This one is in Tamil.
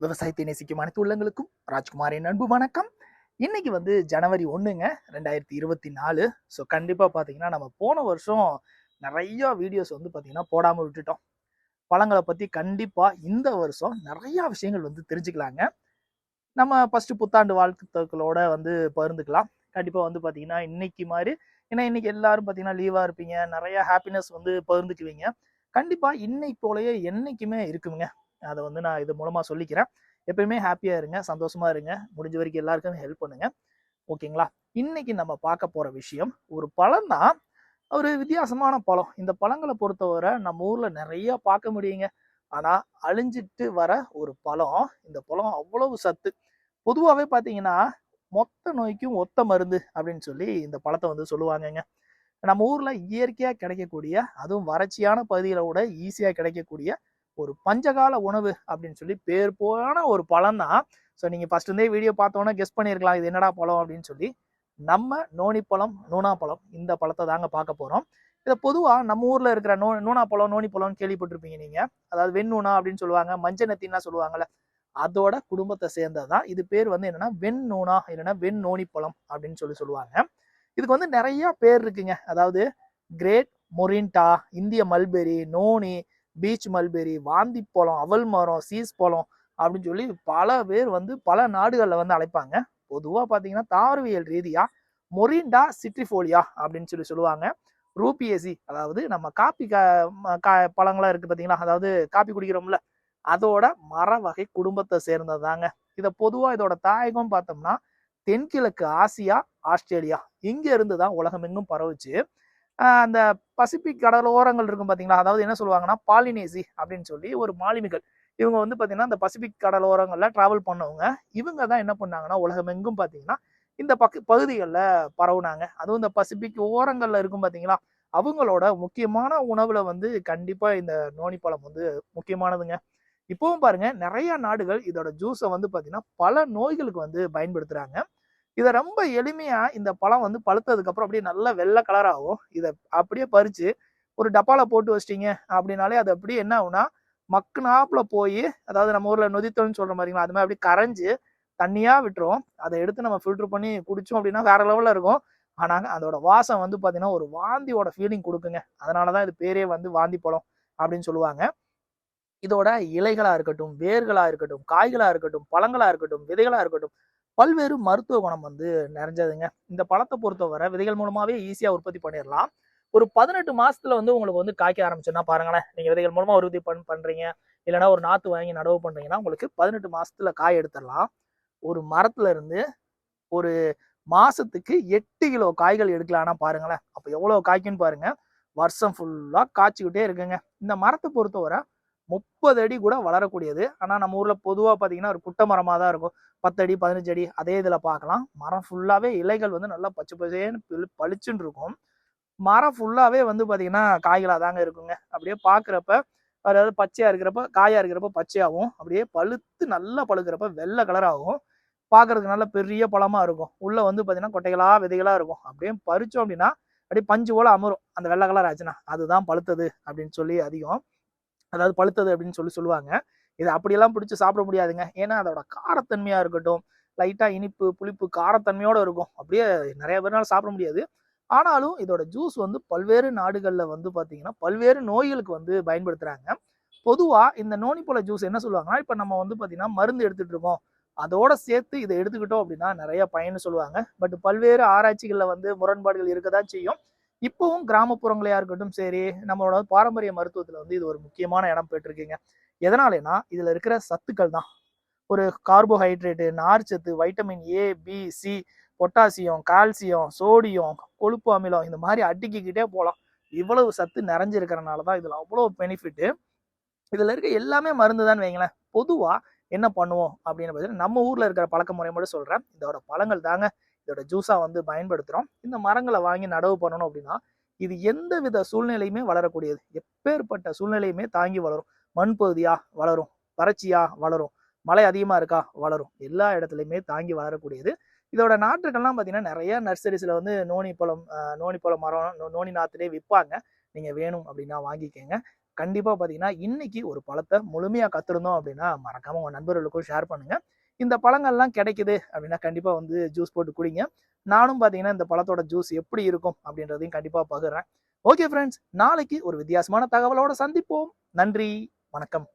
விவசாயத்தை நேசிக்கும் அனைத்து உள்ளங்களுக்கும் ராஜ்குமாரின் அன்பு வணக்கம். இன்னைக்கு வந்து ஜனவரி ஒன்றுங்க ரெண்டாயிரத்தி இருபத்தி நாலு. ஸோ கண்டிப்பாக பார்த்தீங்கன்னா நம்ம போன வருஷம் நிறைய வீடியோஸ் வந்து பார்த்தீங்கன்னா போடாமல் விட்டுட்டோம். பழங்களை பற்றி கண்டிப்பாக இந்த வருஷம் நிறையா விஷயங்கள் வந்து தெரிஞ்சுக்கலாங்க. நம்ம ஃபஸ்ட்டு புத்தாண்டு வாழ்த்துக்களோட வந்து பகிர்ந்துக்கலாம். கண்டிப்பாக வந்து பார்த்தீங்கன்னா இன்னைக்கு மாதிரி ஏன்னா இன்னைக்கு எல்லாரும் பார்த்தீங்கன்னா லீவாக இருப்பீங்க. நிறையா ஹாப்பினஸ் வந்து பகிர்ந்துக்குவீங்க. கண்டிப்பாக இன்னைக்கு போலயே என்னைக்குமே இருக்குங்க. அதை வந்து நான் இது மூலமாக சொல்லிக்கிறேன். எப்பயுமே ஹாப்பியாக இருங்க சந்தோஷமாக இருங்க. முடிஞ்ச வரைக்கும் எல்லாருக்கும் ஹெல்ப் பண்ணுங்க. ஓகேங்களா இன்னைக்கு நம்ம பார்க்க போகிற விஷயம் ஒரு பழம் தான் ஒரு வித்தியாசமான பழம். இந்த பழங்களை பொறுத்தவரை நம்ம ஊரில் நிறைய பார்க்க முடியுங்க. ஆனால் அழிஞ்சிட்டு வர ஒரு பழம் இந்த பழம் அவ்வளவு சத்து. பொதுவாகவே பார்த்தீங்கன்னா மொத்த நோய்க்கும் ஒத்த மருந்து அப்படின்னு சொல்லி இந்த பழத்தை வந்து சொல்லுவாங்கங்க. நம்ம ஊரில் இயற்கையாக கிடைக்கக்கூடிய அதுவும் வறட்சியான பகுதிகளை விட ஈஸியாக கிடைக்கக்கூடிய ஒரு பஞ்சகால உணவு அப்படின்னு சொல்லி பேர் போன ஒரு பழம் தான் ஸோ நீங்கள் ஃபர்ஸ்ட் இருந்தே வீடியோ பார்த்தோன்னே கெஸ் பண்ணியிருக்கலாம் இது என்னடா பழம் அப்படின்னு சொல்லி. நம்ம நோனிப்பழம் நூனாப்பழம் பழம் இந்த பழத்தை தாங்க பார்க்க போகிறோம் இதை பொதுவாக நம்ம ஊரில் இருக்கிற நோ நூனா பழம் நோனி பழம்னு கேள்விப்பட்டிருப்பீங்க நீங்கள் அதாவது வெண்ணூனா அப்படின்னு சொல்லுவாங்க மஞ்சள் நத்தின்னா சொல்லுவாங்கல்ல அதோட குடும்பத்தை சேர்ந்தது தான் இது பேர் வந்து என்னன்னா வெண் நூனா இல்லைன்னா வெண் நோனிப்பழம் அப்படின்னு சொல்லி சொல்லுவாங்க. இதுக்கு வந்து நிறைய பேர் இருக்குங்க. அதாவது கிரேட் மொரின்டா இந்திய மல்பெரி நோனி பீச் மல்பெரி வாந்தி பழம் அவல் மரம் சீஸ் பழம் அப்படின்னு சொல்லி பல பேர் வந்து பல நாடுகளில் வந்து அழைப்பாங்க. பொதுவாக பார்த்தீங்கன்னா தாவரவியல் ரீதியாக மொரிண்டா சிட்ரிஃபோலியா அப்படின்னு சொல்லி சொல்லுவாங்க. ரூபிஎசி அதாவது நம்ம காப்பி கா ம- கா பழங்களாக இருக்குது பார்த்தீங்களா அதாவது காப்பி குடிக்கிறோம்ல. அதோட மர வகை குடும்பத்தை சேர்ந்ததாங்க இதை பொதுவாக இதோட தாயகம் பார்த்தோம்னா தென்கிழக்கு ஆசியா ஆஸ்திரேலியா இங்கே இருந்து தான் உலகமெங்கும் பரவுச்சு. அந்த பசிபிக் கடலோரங்கள் இருக்கும் பார்த்தீங்களா அதாவது என்ன சொல்லுவாங்கன்னா பாலினேசி அப்படின்னு சொல்லி ஒரு மாலுமிகள். இவங்க வந்து பார்த்தீங்கன்னா இந்த பசிபிக் கடலோரங்களில் டிராவல் பண்ணவங்க. இவங்க தான் என்ன பண்ணாங்கன்னா உலகமெங்கும் பார்த்தீங்கன்னா இந்த பக்க பகுதிகளில் பரவுனாங்க. அதுவும் இந்த பசிபிக் ஓரங்களில் இருக்கும் பார்த்தீங்களா அவங்களோட முக்கியமான உணவில் வந்து கண்டிப்பாக இந்த நோனி பழம் வந்து முக்கியமானதுங்க. இப்போவும் பாருங்க நிறைய நாடுகள் இதோட ஜூஸை வந்து பார்த்தீங்கன்னா பல நோய்களுக்கு வந்து பயன்படுத்துகிறாங்க இதை ரொம்ப எளிமையா இந்த பழம் வந்து பழுத்ததுக்கு அப்புறம் அப்படியே நல்லா வெள்ளை கலர் ஆகும். இதை அப்படியே பறிச்சு ஒரு டப்பால போட்டு வச்சிட்டீங்க அப்படின்னாலே அது அப்படியே என்ன ஆகும்னா மக்குனாப்புல போய் அதாவது நம்ம ஊர்ல நொதித்தல்னு சொல்ற மாதிரிங்களா அது மாதிரி அப்படியே கரைஞ்சு தண்ணியா விட்டுரும். அதை எடுத்து நம்ம ஃபில்டர் பண்ணி குடிச்சோம் அப்படின்னா வேற லெவல்ல இருக்கும். ஆனாங்க அதோட வாசம் வந்து பாத்தீங்கன்னா ஒரு வாந்தியோட ஃபீலிங் கொடுக்குங்க. அதனாலதான் இது பேரே வந்து வாந்தி பழம் அப்படின்னு சொல்லுவாங்க. இதோட இலைகளா இருக்கட்டும் வேர்களா இருக்கட்டும் காய்களா இருக்கட்டும் பழங்களா இருக்கட்டும் விதைகளா இருக்கட்டும் பல்வேறு மருத்துவ குணம் வந்து நிறைஞ்சதுங்க. இந்த பழத்தை பொறுத்தவரை விதைகள் மூலமாவே ஈஸியா உற்பத்தி பண்ணிடலாம் ஒரு பதினெட்டு மாசத்துல வந்து உங்களுக்கு வந்து காய்க்க ஆரம்பிச்சுன்னா பாருங்களேன் நீங்க விதைகள் மூலமா உறுதி பண் பண்றீங்க. இல்லைன்னா ஒரு நாத்து வாங்கி நடவு பண்றீங்கன்னா உங்களுக்கு பதினெட்டு மாசத்துல காய் எடுத்துடலாம் ஒரு மரத்துல இருந்து ஒரு மாசத்துக்கு எட்டு கிலோ காய்கள் எடுக்கலாம்னா பாருங்களேன் அப்ப எவ்வளவு காய்க்குன்னு பாருங்க வருஷம் ஃபுல்லா காய்ச்சிக்கிட்டே இருக்குங்க. இந்த மரத்தை பொறுத்தவரை முப்பது அடி கூட வளரக்கூடியது. ஆனால் நம்ம ஊரில் பொதுவாக பார்த்தீங்கன்னா ஒரு குட்டை மரமாக தான் இருக்கும். பத்து அடி பதினஞ்சு அடி அதே இதில் பார்க்கலாம் மரம் ஃபுல்லாகவே இலைகள் வந்து நல்லா பச்சை பச்சேன்னு பளிச்சுன்னு இருக்கும். மரம் ஃபுல்லாகவே வந்து பார்த்தீங்கன்னா காய்களாக தாங்க இருக்குங்க. அப்படியே பார்க்குறப்ப அதாவது பச்சையாக இருக்கிறப்ப காயாக இருக்கிறப்ப பச்சையாகவும் அப்படியே பழுத்து நல்லா பழுக்கிறப்ப வெள்ளை கலராகவும் ஆகும். பார்க்கறதுக்கு நல்ல பெரிய பழமாக இருக்கும். உள்ளே வந்து பார்த்தீங்கன்னா கொட்டைகளாக விதைகளாக இருக்கும். அப்படியே பறித்தோம் அப்படின்னா அப்படியே பஞ்சு போல் அமரும். அந்த வெள்ளை கலர் ஆச்சுன்னா அதுதான் பழுத்தது அப்படின்னு சொல்லி அதிகம். அதாவது பழுத்தது அப்படின்னு சொல்லி சொல்லுவாங்க. இது அப்படியெல்லாம் பிடிச்சி சாப்பிட முடியாதுங்க. ஏன்னா அதோட காரத்தன்மையாக இருக்கட்டும் லைட்டாக இனிப்பு புளிப்பு காரத்தன்மையோட இருக்கும். அப்படியே நிறைய பேர்னால சாப்பிட முடியாது. ஆனாலும் இதோட ஜூஸ் வந்து பல்வேறு நாடுகளில் வந்து பார்த்தீங்கன்னா பல்வேறு நோய்களுக்கு வந்து பயன்படுத்துகிறாங்க பொதுவாக இந்த நோனிப்பழ ஜூஸ் என்ன சொல்லுவாங்கன்னா இப்போ நம்ம வந்து பார்த்தீங்கன்னா மருந்து எடுத்துகிட்டு இருக்கோம். அதோட சேர்த்து இதை எடுத்துக்கிட்டோம் அப்படின்னா நிறைய பயன்னு சொல்லுவாங்க. பட் பல்வேறு ஆராய்ச்சிகளில் வந்து முரண்பாடுகள் இருக்க தான் செய்யும். இப்பவும் கிராமப்புறங்களையா இருக்கட்டும் சரி நம்மளோட பாரம்பரிய மருத்துவத்துல வந்து இது ஒரு முக்கியமான இடம் பெற்றிருக்கீங்க. எதனாலனா இதுல இருக்கிற சத்துக்கள் தான். ஒரு கார்போஹைட்ரேட்டு நார்ச்சத்து vitamin A B C potassium calcium sodium கொழுப்பு அமிலம் இந்த மாதிரி அடுக்கிக்கிட்டே போகலாம் இவ்வளவு சத்து நிறைஞ்சிருக்கிறனால தான் இதுல அவ்வளோ பெனிஃபிட்டு இதுல இருக்க எல்லாமே மருந்து தான் வைங்களேன். பொதுவா என்ன பண்ணுவோம் அப்படின்னு பார்த்தீங்கன்னா நம்ம ஊர்ல இருக்கிற பழக்க முறை மட்டும் சொல்றேன். இதோட பழங்கள் தாங்க. இதோட ஜூஸாக வந்து பயன்படுத்துகிறோம் இந்த மரங்களை வாங்கி நடவு பண்ணணும் அப்படின்னா இது எந்த வித சூழ்நிலையுமே வளரக்கூடியது. எப்பேற்பட்ட சூழ்நிலையுமே தாங்கி வளரும். மண் பகுதியா வளரும். வறட்சியா வளரும். மழை அதிகமாக இருக்கா வளரும். எல்லா இடத்துலையுமே தாங்கி வளரக்கூடியது. இதோட நாற்றுகள்லாம் பார்த்தீங்கன்னா நிறைய நர்சரிஸில் வந்து நோனி பழம் நோனி பழம் மரம் நோனி நாற்றுலேயே விற்பாங்க நீங்கள் வேணும் அப்படின்னா வாங்கிக்கோங்க. கண்டிப்பாக பார்த்தீங்கன்னா இன்னைக்கு ஒரு பழத்தை முழுமையாக கத்துருந்தோம் அப்படின்னா மறக்காமல் உங்கள் நண்பர்களுக்கும் ஷேர் பண்ணுங்கள் இந்த பழங்கள்லாம் கிடைக்குது அப்படின்னா கண்டிப்பா வந்து ஜூஸ் போட்டு குடிங்க. நானும் பாத்தீங்கன்னா இந்த பழத்தோட ஜூஸ் எப்படி இருக்கும் அப்படின்றதையும் கண்டிப்பா பகிர்றேன். ஓகே ஃப்ரெண்ட்ஸ் நாளைக்கு ஒரு வித்தியாசமான தகவலோட சந்திப்போம். நன்றி வணக்கம்.